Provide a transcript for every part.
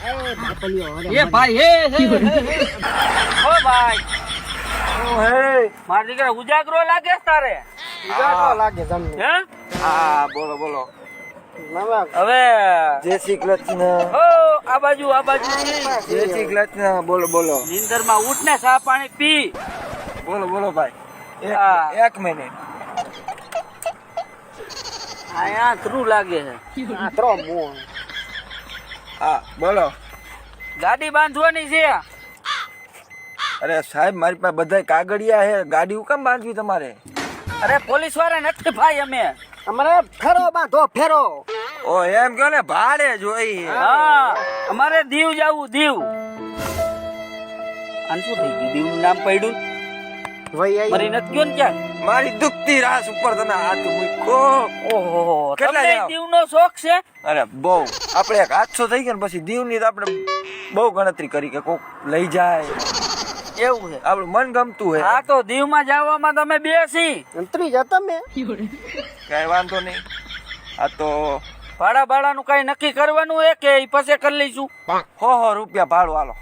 એ ભાઈ હે હે હે, હે. ઓ ભાઈ. મારા દીકરા ઉજાગરો લાગે છે તારે? લાગે તમને હે? હા બોલો બોલો. હવે જય શ્રી કૃષ્ણ. ઓ આ બાજુ આ બાજુ. જય શ્રી કૃષ્ણ. બોલો બોલો. નીંદરમાં ઉઠ ને ચા પાણી પી. બોલો બોલો ભાઈ. એક- હા. એક મિનિટ. અહીંયા ત્રુ લાગે છે. આ ત્રણ મોં. હા બોલો. ગાડી બાંધવાની છે. અરે સાહેબ મારી પાસે બધા કાગળિયા છે. ગાડી હું કેમ બાંધવી તમારે? અરે પોલીસવાળા નથી ભાઈ અમે. અમારે ફેરો બાંધો ફેરો. ઓ એમ કહો ને ભાડે જોઈ. હા અમારે દીવ જવું દીવ. આને શું થઈ ગયું? દીવ નામ પડ્યું? મરી નથી ગયો ને ક્યાંક મારી દુખતી રાસ ઉપર તને હાથ મૂકો ઓહો તમને જાવ? શોખ છે? અરે બહુ. આપણે એક થઈ ગયો ને પછી દીવની તો આપણે બહુ ગણતરી કરી કે કોક લઈ જાય. એવું છે? આપણું મન ગમતું હે હા તો દીવમાં જવામાં તમે બેસી અંતરી જા તમે. કઈ વાંધો નહીં. આ તો ભાડા ભાડા નું કઈ નક્કી કરવાનું હે કે પછી કરી લઈશું. હો હો રૂપિયા ભાડું હાલો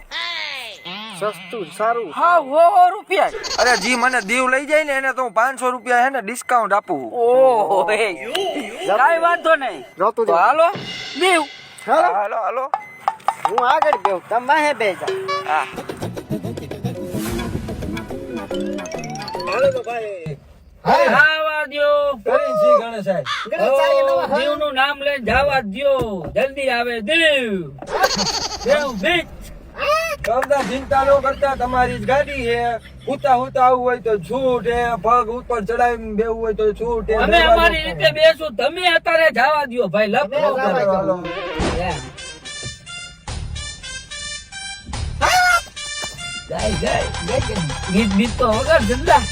સસ્તું સારું. હા હો હો રૂપિયા અરે જી મને દીવ લઈ જાય ને એને તો હું પાંચસો રૂપિયા હે ને ડિસ્કાઉન્ટ આપું ઓહો હે કાઈ વાંધો નહીં. જોતું તો હાલો દીવ. હાલો. હાલો હાલો. હું આગળ બેહું. તમે હે બે જા હા. હાલો ભાઈ. આવા દ્યો. કરી છી ગણેશ સાહેબ દીવનું નામ લઈને જવા દ્યો. જલ્દી આવે દીવ. દેવ બીચ તમને ચિંતા ન કરતા તમારી ગાડી છે. ઉતા ઉતા આવું હોય તો છૂટ હે પગ ઉપર ચડાવી બેવું હોય તો છૂટ અમે અમારી રીતે બેસું તમે અત્યારે જવા દ્યો ભાઈ લપડો જવા કરો. ગીત બીત તો વગર ધંધા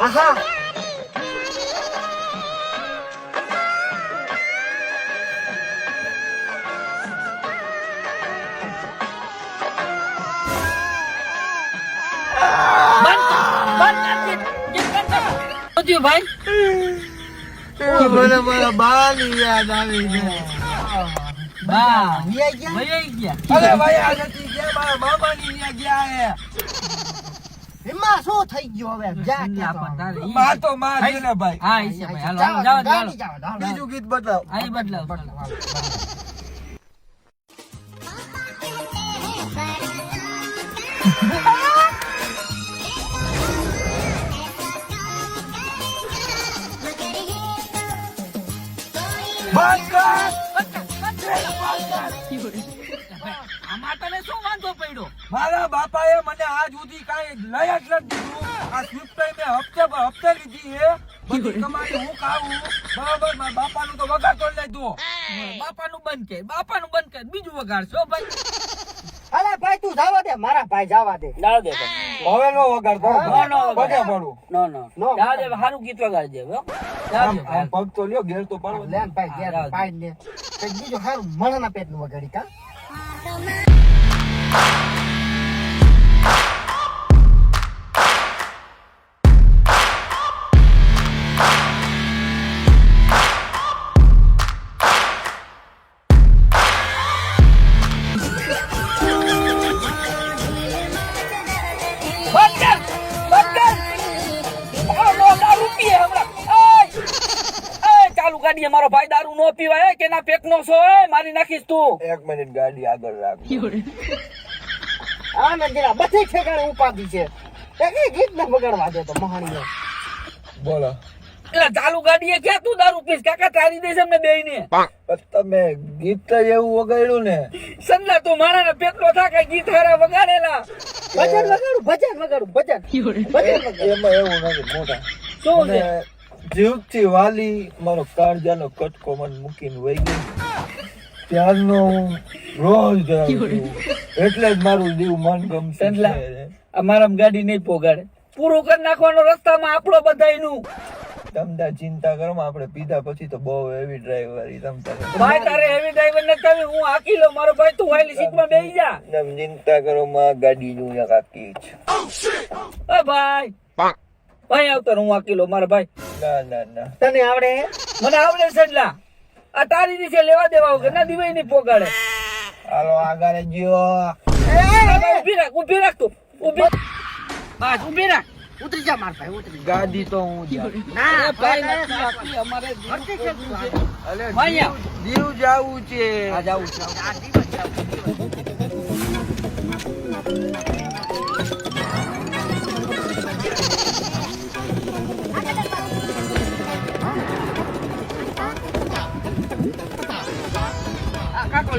આહા. ભાઈ? મને મારા યાદ આવી બા નિયાઈ ગયા? વહી ગયા? અરે ભાઈ આ નથી ગયા મારા મામાની ત્યાં ગયા હે. એમાં શું થઈ ગયો હવે? જા કે ના તો. પણ તારે ઈ- માં તો માં છે ને ભાઈ. હા ઈ છે ભાઈ. હાલો જાઓ, જાઓ. બીજું ગીત બતાવ. હા ઈ બદલાવ તને શું વાંધો પડ્યો મારા બાપાએ મને આજ સુધી કાંઈ લઈ જ નથી દીધું. આ સ્વિફ્ટ મેં હપ્તે હપ્તે લીધી હે બધી કમાણી હું ખાવું. બરાબર મારા બાપાનું તો વગાડ તો લીધું બાપાનું બંધ કર બાપાનું બંધ કર બીજું વગાડશો ભાઈ. અરે ભાઈ તું જવા દે મારા ભાઈ જવા દે. જાવ દે ભાઈ. હવે નો વગાડ નો, નો પગે પડું. નો નો. નો. હારું સારું ગીત વગાડી દે હો. પગ તો લ્યો ઘેર તો પડવો લેન ભાઈ ઘેર જાઓ. પાઈ ને હારું બીજું સારું નું વગાડી કા? ના પેક નો છો મારી નાખીશ તું. એક મિનિટ ગાડી આગળ રાખ આ ને જરા બધી ઠેકાણે ઉપાધી છે. એક ગીત ના બગાડવા દે તો મહાણીઓ બોલો. એટલે ચાલુ ગાડીએ ક્યાં તું દારૂ પીશ? કાકા તારી દઈશ અમને બે ને તમે ગીત એવું વગાડ્યું ને. સંદલા તું મારા પેટલો થાકે ગીત હારા વગાડેલા. ભજન વગાડું ભજન વગાડું ભજન. ભજન એમાં એવું નથી મોટા. શું છે? જીવથી વાલી મારો કાળજાનો કટકો મને મૂકીને વહી ગયો. ત્યારનો હું રોજ એટલે જ મારું જીવ મન ગમશે અમારા ગાડી નહીં પોગાડે. પૂરું કરી નાખવાનો રસ્તામાં આપણો બધાયનું. તમતા ચિંતા કરો આપણે પીધા પછી તો બહુ હેવી ડ્રાઈવર તમ તારે ભાઈ તારે હેવી ડ્રાઈવર ન કરે હું આકી લો મારો ભાઈ તું વાયલી સીટમાં બેસી જા. તમ ચિંતા કરો માં ગાડી એક આખી છે. ઓ ભાઈ ભાઈ આવતો હું લઉં મારો ભાઈ. ના ના ના. તને આવડે? મને આવડે છે એટલા. આ તારી રીતે લેવા દેવા વગર ના દિવાઈ ની પોગાડે હાલો આગળ ગયો. ઊભી રાખ ઊભી રાખ તું. ઊભી બસ ઊભી રાખ. ઉતરી જા માર ભાઈ ઉતરી ગાડી તો હું જાઉં. ભાઈ નથી અમારે છે અલે દીવ જાવું છે. આ જાવું છે.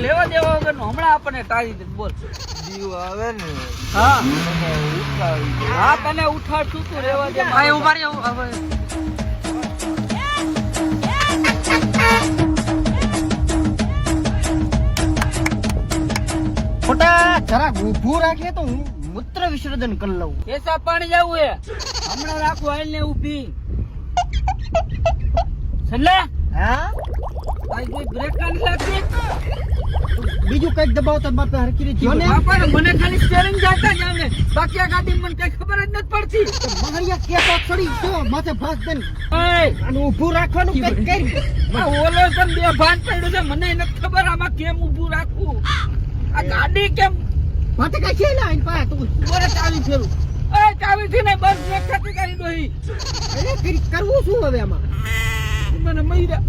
લેવા દેવા વગર હમણાં આપણને તારી દે બોલ. દીવ આવે ને. હા. હા તને ઉઠાડશું તું રેવા દે ભાઈ ઊભા રહ્યો હવે. ખોટા જરા ઊભું રાખીએ તો હું મૂત્ર વિસર્જન કરી લઉં. એસા પાણી જવું હે? હમણાં રાખું હાલ ને ઊભી. સમલે હા? કોઈ બ્રેક નથી લાગતી બીજું કંઈક દબાવ તો મારે હરકી રીતે જોને મને ખાલી સ્ટેરિંગ જાતા જ આવડે બાકી આ ગાડી મને કઈ ખબર જ નથી પડતી. મગરિયા કે તો છડી જો માથે ભાગ દે એય, અને ઊભું રાખવાનું કંઈક કરી. આ ઓલો પણ બે ભાન પડ્યો છે મને નથી ખબર આમાં કેમ ઊભું રાખવું. આ ગાડી કેમ માથે કઈ છે ને પાસે તું બોરે ચાવી ફેરું એ ચાવી થી ને બસ મેં ખાતી કરી દોહી. એ કરવું શું હવે આમાં? મને મૈરા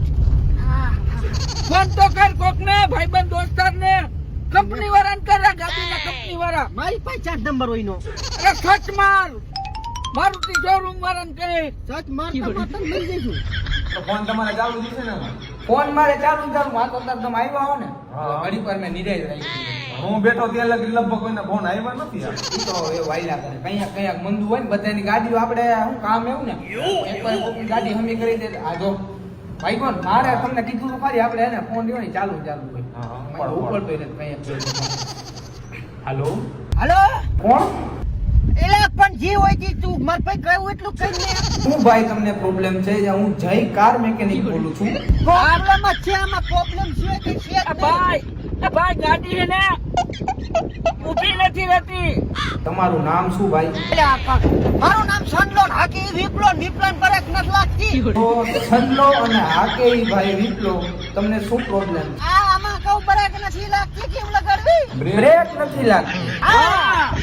ફોન તો કર કોક ને ભાઈબંધ દોસ્તાર ને કંપની વાળાને કર ગાડી ના કંપની વાળા. મારી પાસે ચાર નંબર હોય નો અરે સચ માર. મારુતિ શોરૂમ વાળાને કરે. સચ માર તો મરી જઈશું. ફોન તમારે ચાલુ દીધો ને ફોન મારે ચાલુ ચાલુ વાત અત્યારે તમે આવ્યા હો ને. ઘડી પર મેં નિરાય રાખી હું બેઠો ત્યાં લગી લગભગ કોઈને ફોન આવ્યા નથી યાર. ઈ તો એ વાયલા કરે. કંઈક કંઈક મંદુ હોય ને બધાની ગાડીઓ આપણે શું કામ એવું ને. એક વાર ગાડી હમી કરી દે. આ જો. ભાઈ પણ મારે તમને કીધું તો ખરી આપણે એને ફોન રહ્યો ને ચાલુ ચાલુ હોય. હા, હા, મને ઉપાડ, ઉપડતો હાલો? હાલો? કોણ? એલા પણ જે હોય તે તું માર પાસે કહ્યું એટલું કઈ ને શું ભાઈ તમને પ્રોબ્લેમ છે હું જય કાર મેકેનિક બોલું છું. પ્રોબ્લેમ જ છે આમાં પ્રોબ્લેમ છે કે છે જ ભાઈ ભાઈ ગાડી ને ઊભી નથી રહેતી. તમારું નામ શું ભાઈ? મારું નામ સનલોન હાકી વિપ્લોન વિપ્લોન એક નથી લાગતી. તો છલ્લો અને હાકે ભાઈ વિપ્લો તમને શું પ્રોબ્લેમ આ આમાં કહું બરેક નથી લાગતી કેમ લગાડવી? બ્રેક નથી લાગતી. હા.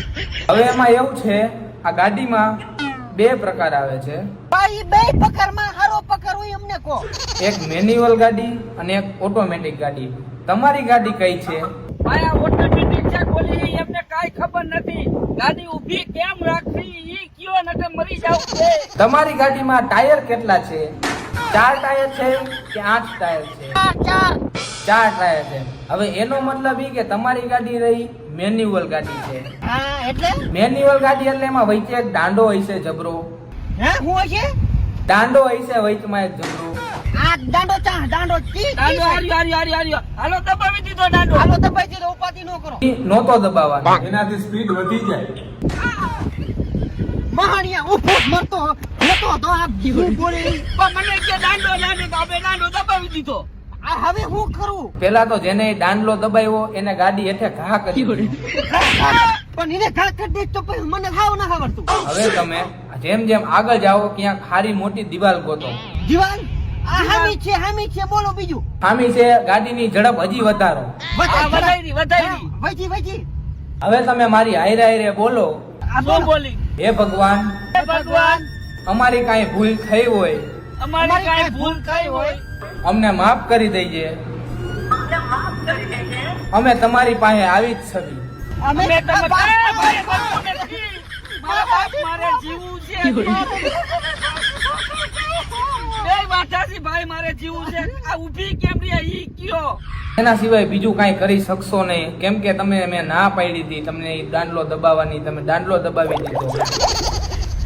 હવે એમાં એવું છે આ ગાડીમાં બે પ્રકાર આવે છે. ભાઈ બે પ્રકારમાં હારો પકડ હોય અમને કહો. એક મેન્યુઅલ ગાડી અને એક ઓટોમેટિક ગાડી. તમારી ગાડી કઈ છે? આ ઓટોમેટિક છે? બોલી એમને કાઈ ખબર નથી. ગાડી ઊભી કેમ રાખવી? ઈ કયો નકે મરી જાવ છે. તમારી ગાડીમાં ટાયર કેટલા છે? ચાર ટાયર છે કે આઠ ટાયર છે? ચાર ચાર. ચાર ટાયર છે. હવે એનો મતલબ ઈ કે તમારી ગાડી રહી મેન્યુઅલ ગાડી છે. હા એટલે? મેન્યુઅલ ગાડી એટલે એમાં વચ્ચે એક દાંડો હોય છે જબરો હે હું છે દાંડો હોય છે વચમાં એક જબરો આ દાંડો ચા દાંડો કી હાલો દબાવી દીધો દાંડો. હાલો તો દીધો ઉપાધિ નો કરો. ઈ નહોતો દબાવવાનો. એનાથી સ્પીડ વધી જાય. મહાણિયા ઊભો મરતો નતો તો આ હું બોલી પણ મને કે દાંડો દાંડો તો આપણે દાંડો દબાવી દીધો. આ હવે હું કરું? પેલા તો જેને દાંડલો દબાવ્યો એને ગાડી હેઠે ઘા કરી પણ એને ઘા કરી દે તો પછી મને ખાવ ના આવડતું. હવે તમે જેમ જેમ આગળ જાઓ ક્યાંક હારી મોટી દિવાલ ગોતો. જીવાન આ હામી છે હામી છે બોલો બીજું. હામી છે ગાડીની ઝડપ હજી વધારો. હવે તમે મારી હાયરે હાયરે બોલો. હે ભગવાન બોલી. હે ભગવાન. ભગવાન. અમારી કાંઈ ભૂલ થઈ હોય. અમારી કાંઈ ભૂલ થઈ હોય. અમને માફ કરી દઈએ અમે તમારી પાસે આવી જ છવી અમે મારે જીવવું છે. ભાઈ મારે જીવવું છે. આ ઊભી કેમ રે ઈ કયો? એના સિવાય બીજું કાંઈ કરી શકશો નહીં. કેમ કે તમે મેં ના પાડી હતી. તમને દાંડલો દબાવવાની તમે દાંડલો દબાવી દીધો.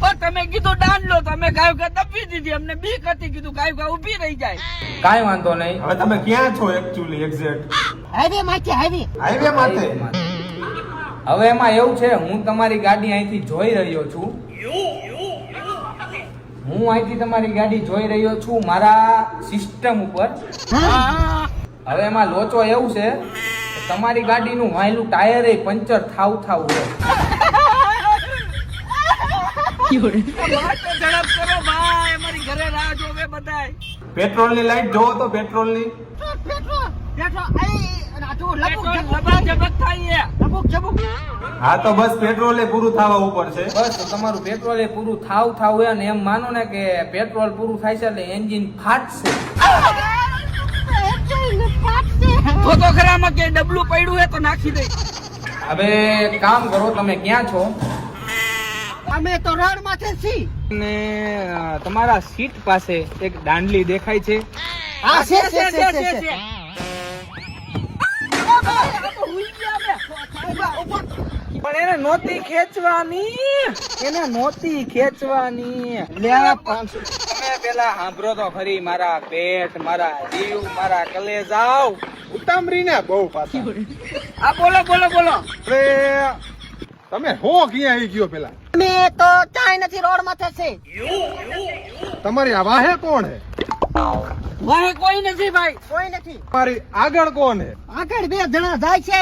પણ તમે કીધું દાંડલો તમે ગાય ગા દબી દીધી. અમને બીક હતી. કીધું ગાય ગા ઊભી રહી જાય. કાંઈ વાંધો નહીં. હવે તમે ક્યાં છો એકચ્યુઅલી એક્ઝેક્ટ હાઈવે માથે હાઈવે હાઈવે માથે. હવે એમાં એવું છે હું તમારી ગાડી અહીંથી જોઈ રહ્યો છું. હું અહીંથી તમારી ગાડી જોઈ રહ્યો છું મારા સિસ્ટમ ઉપર. હવે એમાં લોચો એવું છે કે તમારી ગાડીનું વાયલું ટાયર એ પંચર થાવ થાવ હોય. ઝડપ કરો ભાઈ અમારી ઘરે બધાય પેટ્રોલ. ની લાઈટ જોવો તો પેટ્રોલની હા તો બસ પેટ્રોલ એ પૂરું થવા ઉપર છે. બસ તમારું પેટ્રોલ પૂરું થાવ થાવ અને ને એમ માનો ને કે પેટ્રોલ પૂરું થાય છે એટલે એન્જિન ફાટશે. તો તો ખરામાં કે ડબલું પડ્યું હે તો નાખી દે. હવે કામ કરો તમે ક્યાં છો? અમે તો રોડ માથે છી ને તમારા સીટ પાસે એક દાંડલી દેખાય છે. હા છે છે છે છે છે. પણ એને નોતી ખેંચવાની. એને નોતી ખેંચવાની. પાંચસો તમે પેલા સાંભળો તો ખરી મારા પેટ મારા જીવ મારા કલેજાવ. ઉતામરી ને બહુ પાછા. આ બોલો બોલો બોલો. તમે હો ક્યાં આવી ગયો પેલા? અમે તો ચાય નથી રોડ માથે છે. તમારી આવા હે કોણ હે? વાહે કોઈ નથી ભાઈ. કોઈ નથી. મારી આગળ કોણ હે? આગળ બે જણા જાય છે?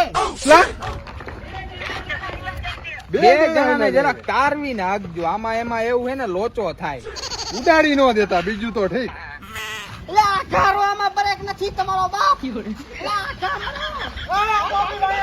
બે જણાને જરાક તારવી નાખજો. આમાં એમાં એવું હે ને લોચો થાય. ઉડાડી ન દેતા બીજું તો ઠીક. એટલે આખા ઘરમાં બ્રેક નથી તમારો બાપ. એટલે આ ઘરમાં